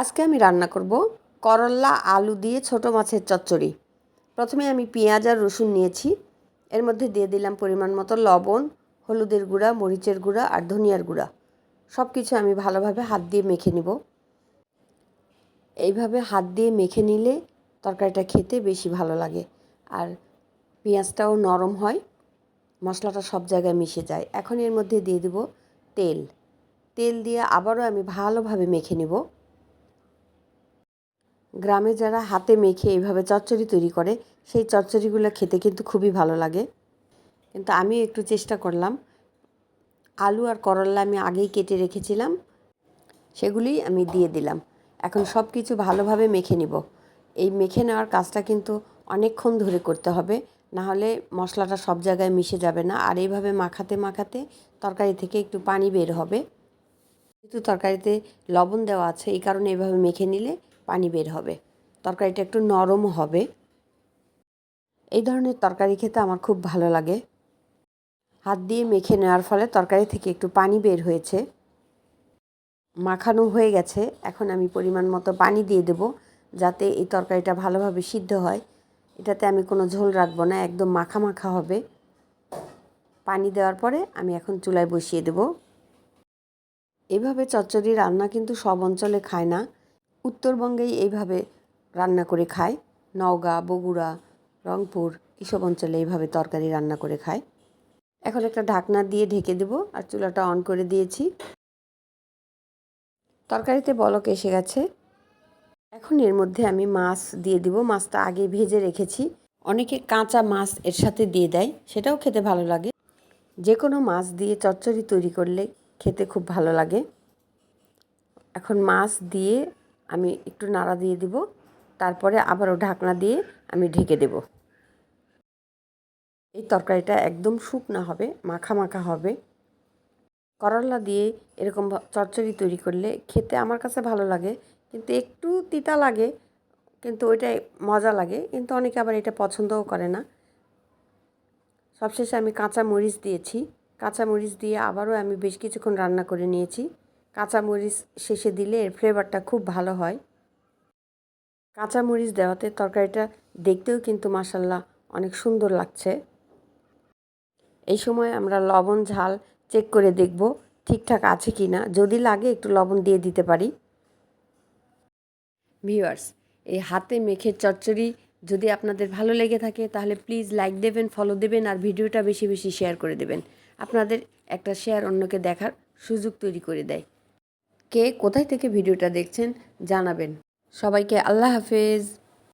আজকে আমি রান্না করব করল্লা আলু দিয়ে ছোট মাছের চচ্চড়ি। প্রথমে আমি পেঁয়াজ আর রসুন নিয়েছি। এর মধ্যে দিয়ে দিলাম পরিমাণ মতো লবণ, হলুদের গুঁড়া, মরিচের গুঁড়া আর ধনিয়ার গুঁড়া। সব কিছু আমি ভালোভাবে হাত দিয়ে মেখে নিব। এইভাবে হাত দিয়ে মেখে নিলে তরকারিটা খেতে বেশি ভালো লাগে আর পেঁয়াজটাও নরম হয়, মশলাটা সব জায়গায় মিশে যায়। এখন এর মধ্যে দিয়ে দেব তেল। তেল দিয়ে আবারও আমি ভালোভাবে মেখে নেব। গ্রামে যারা হাতে মেখে এইভাবে চচ্চড়ি তৈরি করে, সেই চচ্চড়িগুলো খেতে কিন্তু খুবই ভালো লাগে। কিন্তু আমি একটু চেষ্টা করলাম। আলু আর করল্লা আমি আগেই কেটে রেখেছিলাম। সেগুলি আমি দিয়ে দিলাম। এখন সব কিছু ভালোভাবে মেখে নিব। এই মেখে নেওয়ার কাজটা কিন্তু অনেকক্ষণ ধরে করতে হবে। না হলে মশলাটা সব জায়গায় মিশে যাবে না। আর এইভাবে মাখাতে মাখাতে তরকারি থেকে একটু পানি বের হবে। যেহেতু তরকারিতে লবণ দেওয়া আছে, এই কারণে এইভাবে মেখে নিলে পানি বের হবে। তরকারিটা একটু নরম হবে। এই ধরনের তরকারি খেতে আমার খুব ভালো লাগে। হাত দিয়ে মেখে নেওয়ার ফলে তরকারি থেকে একটু পানি বের হয়েছে। মাখানো হয়ে গেছে। এখন আমি পরিমাণ মতো পানি দিয়ে দেব যাতে এই তরকারিটা ভালোভাবে সিদ্ধ হয়। এটাতে আমি কোনো ঝোল রাখব না, একদম মাখা মাখা হবে। পানি দেওয়ার পরে আমি এখন চুলায় বসিয়ে দেব। এভাবে চচ্চড়ি রান্না কিন্তু সব অঞ্চলে খায় না। উত্তরবঙ্গেই এইভাবে রান্না করে খায়। নওগাঁ, বগুড়া, রংপুর এসব অঞ্চলে এইভাবে তরকারি রান্না করে খায়। এখন একটা ঢাকনা দিয়ে ঢেকে দেব আর চুলাটা অন করে দিয়েছি। তরকারিতে বলক এসে গেছে। এখন এর মধ্যে আমি মাছ দিয়ে দিব। মাছটা আগে ভেজে রেখেছি। অনেকে কাঁচা মাছ এর সাথে দিয়ে দেয়, সেটাও খেতে ভালো লাগে। যে কোনো মাছ দিয়ে চচ্চড়ি তৈরি করলে খেতে খুব ভালো লাগে। এখন মাছ দিয়ে আমি একটু নাড়া দিয়ে দিব। তারপরে আবারও ঢাকনা দিয়ে আমি ঢেকে দেব। এই তরকারিটা একদম শুকনা হবে, মাখা মাখা হবে। করলা দিয়ে এরকম চচ্চড়ি তৈরি করলে খেতে আমার কাছে ভালো লাগে। কিন্তু একটু তিতা লাগে, কিন্তু ওইটাই মজা লাগে। কিন্তু অনেকে আবার এটা পছন্দও করে না। সবশেষে আমি কাঁচা মরিচ দিয়েছি। কাঁচা মরিচ দিয়ে আবারও আমি বেশ কিছুক্ষণ রান্না করে নিয়েছি। কাঁচা মরিচ শেষে দিলে এর ফ্লেভারটা খুব ভালো হয়। কাঁচা মরিচ দেওয়াতে তরকারিটা দেখতেও কিন্তু মাসাল্লাহ অনেক সুন্দর লাগছে। এই সময় আমরা লবণ, ঝাল চেক করে দেখব ঠিকঠাক আছে কি না যদি লাগে একটু লবণ দিয়ে দিতে পারি। ভিউয়ার্স, এই হাতে মেখে চচ্চড়ি যদি আপনাদের ভালো লেগে থাকে, তাহলে প্লিজ লাইক দেবেন, ফলো দেবেন আর ভিডিওটা বেশি বেশি শেয়ার করে দেবেন। আপনাদের একটা শেয়ার অন্যকে দেখার সুযোগ তৈরি করে দেয়। কে কোথায় থেকে ভিডিওটা দেখছেন জানাবেন। সবাইকে আল্লাহ হাফেজ।